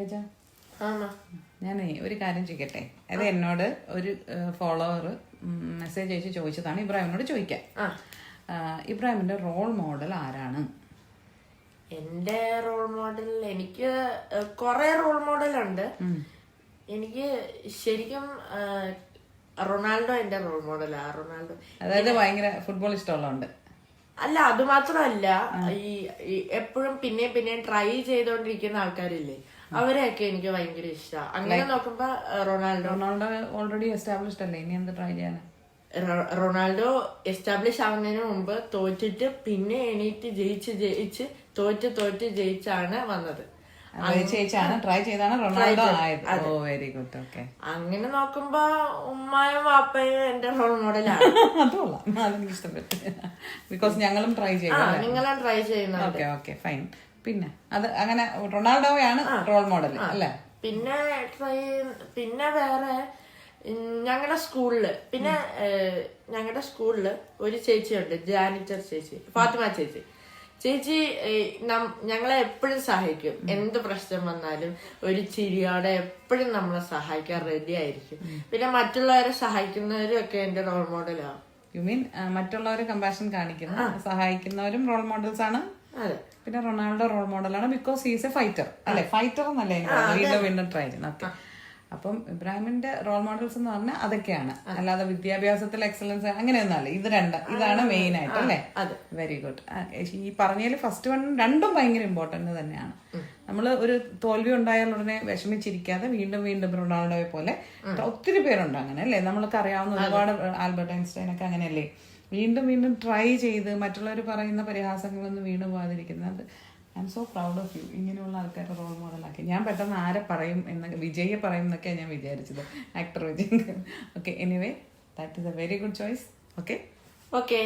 യജാ? ഞാനേ ഒരു കാര്യം ചോദിക്കട്ടെ? അത് എന്നോട് ഒരു ഫോളോവർ മെസ്സേജ് അയച്ച് ചോദിച്ചതാണ്. ഇബ്രാഹിമിനോട് ചോദിക്കാൻ ഇബ്രാഹിമിന്റെ റോൾ മോഡൽ ആരാണ്? എന്റെ റോൾ മോഡൽ എനിക്ക് കുറെ റോൾ മോഡൽ ഉണ്ട്. എനിക്ക് ശരിക്കും റൊണാൾഡോ എന്റെ റോൾ മോഡലാ റൊണാൾഡോ. അതായത് ഭയങ്കര ഫുട്ബോൾ ഇഷ്ടമുള്ളതുകൊണ്ട്. അല്ല അത് മാത്രമല്ല ഈ എപ്പോഴും പിന്നെയും പിന്നെയും ട്രൈ ചെയ്തോണ്ടിരിക്കുന്ന ആൾക്കാരില്ലേ? അവരെയൊക്കെ എനിക്ക് ഭയങ്കര ഇഷ്ടമാണ് അങ്ങനെ നോക്കുമ്പോ റൊണാൾഡോ. റൊണാൾഡോ ഓൾറെഡി എസ്റ്റാബ്ലിഷ്ഡ് അല്ലേ? ഇനി എന്ത് ട്രൈ ചെയ്യാനാ? റൊണാൾഡോ എസ്റ്റാബ്ലിഷ് ആവുന്നതിന് മുമ്പ് തോറ്റിട്ട് പിന്നെ എണീറ്റ് ജയിച്ച് ജയിച്ച് തോറ്റ് തോറ്റ് ജയിച്ചാണ് വന്നത്. ജയിച്ചാണ് ട്രൈ ചെയ്താണ് റൊണാൾഡോ ആയത്. ഓ വെരി ഗുഡ് ഓക്കെ അങ്ങനെ നോക്കുമ്പോ ഉമ്മായും വാപ്പയും എന്റെ റോൾ മോഡലാണ് അത് കൊള്ളാം. അതെനിക്ക് ഇഷ്ടപ്പെട്ടു. ബിക്കോസ് ഞങ്ങളും ട്രൈ ചെയ്യും നിങ്ങളും ട്രൈ ചെയ്യുന്നത് ഓക്കെ ഓക്കെ ഫൈൻ പിന്നെ അത് അങ്ങനെ റൊണാൾഡോയാണ് റോൾ മോഡൽ അല്ലേ? പിന്നെ ട്രൈ പിന്നെ വേറെ ഞങ്ങളുടെ സ്കൂളിൽ പിന്നെ ഞങ്ങളുടെ സ്കൂളിൽ ഒരു ചേച്ചിയുണ്ട് ജാനിറ്റർ ചേച്ചി ഫാത്തിമ ചേച്ചി. ചേച്ചി ഞങ്ങളെ എപ്പോഴും സഹായിക്കും. എന്ത് പ്രശ്നം വന്നാലും ഒരു ചിരിയോടെ എപ്പോഴും നമ്മളെ സഹായിക്കാൻ റെഡി ആയിരിക്കും. പിന്നെ മറ്റുള്ളവരെ സഹായിക്കുന്നവരും ഒക്കെ എന്റെ റോൾ മോഡലാണ് യു മീൻ മറ്റുള്ളവരെ കമ്പാഷൻ കാണിക്കുന്ന സഹായിക്കുന്നവരും റോൾ മോഡൽസ് ആണ്? പിന്നെ റൊണാൾഡോ റോൾ മോഡലാണ് ബിക്കോസ് ഹീസ് എ ഫൈറ്റർ അല്ലെ? ഫൈറ്റർ എന്നല്ലേ. വീണ്ടും വീണ്ടും ട്രൈ ചെയ്യുന്നത് ഓക്കെ അപ്പം ഇബ്രാഹിമിന്റെ റോൾ മോഡൽസ് എന്ന് പറഞ്ഞാൽ അതൊക്കെയാണ്. അല്ലാതെ വിദ്യാഭ്യാസത്തിൽ എക്സലൻസ് അങ്ങനെയൊന്നല്ല ഇത് രണ്ട്. ഇതാണ് മെയിൻ ആയിട്ട് അല്ലേ. വെരി ഗുഡ് ഈ പറഞ്ഞതിൽ ഫസ്റ്റ് വൺ രണ്ടും ഭയങ്കര ഇമ്പോർട്ടന്റ് തന്നെയാണ്. നമ്മൾ ഒരു തോൽവി ഉണ്ടായാൽ ഉടനെ വിഷമിച്ചിരിക്കാതെ വീണ്ടും വീണ്ടും റൊണാൾഡോയെ പോലെ ഒത്തിരി പേരുണ്ട് അങ്ങനെ അല്ലേ? നമ്മൾക്ക് അറിയാവുന്ന ഒരുപാട് ആൽബർട്ട് ഐൻസ്റ്റൈൻ ഒക്കെ അങ്ങനെയല്ലേ? വീണ്ടും വീണ്ടും ട്രൈ ചെയ്ത് മറ്റുള്ളവർ പറയുന്ന പരിഹാസങ്ങളൊന്നും വീണ് പോകാതിരിക്കുന്നത്. I am so proud of you ഇങ്ങനെയുള്ള ആൾക്കാരെ റോൾ മോഡലാക്കി ഞാൻ പെട്ടെന്ന് ആരെ പറയും എന്ന വിജയെ പറയും എന്നൊക്കെയാണ് ഞാൻ വിചാരിച്ചത്. Actor Vijay. Okay anyway that is a very good choice okay okay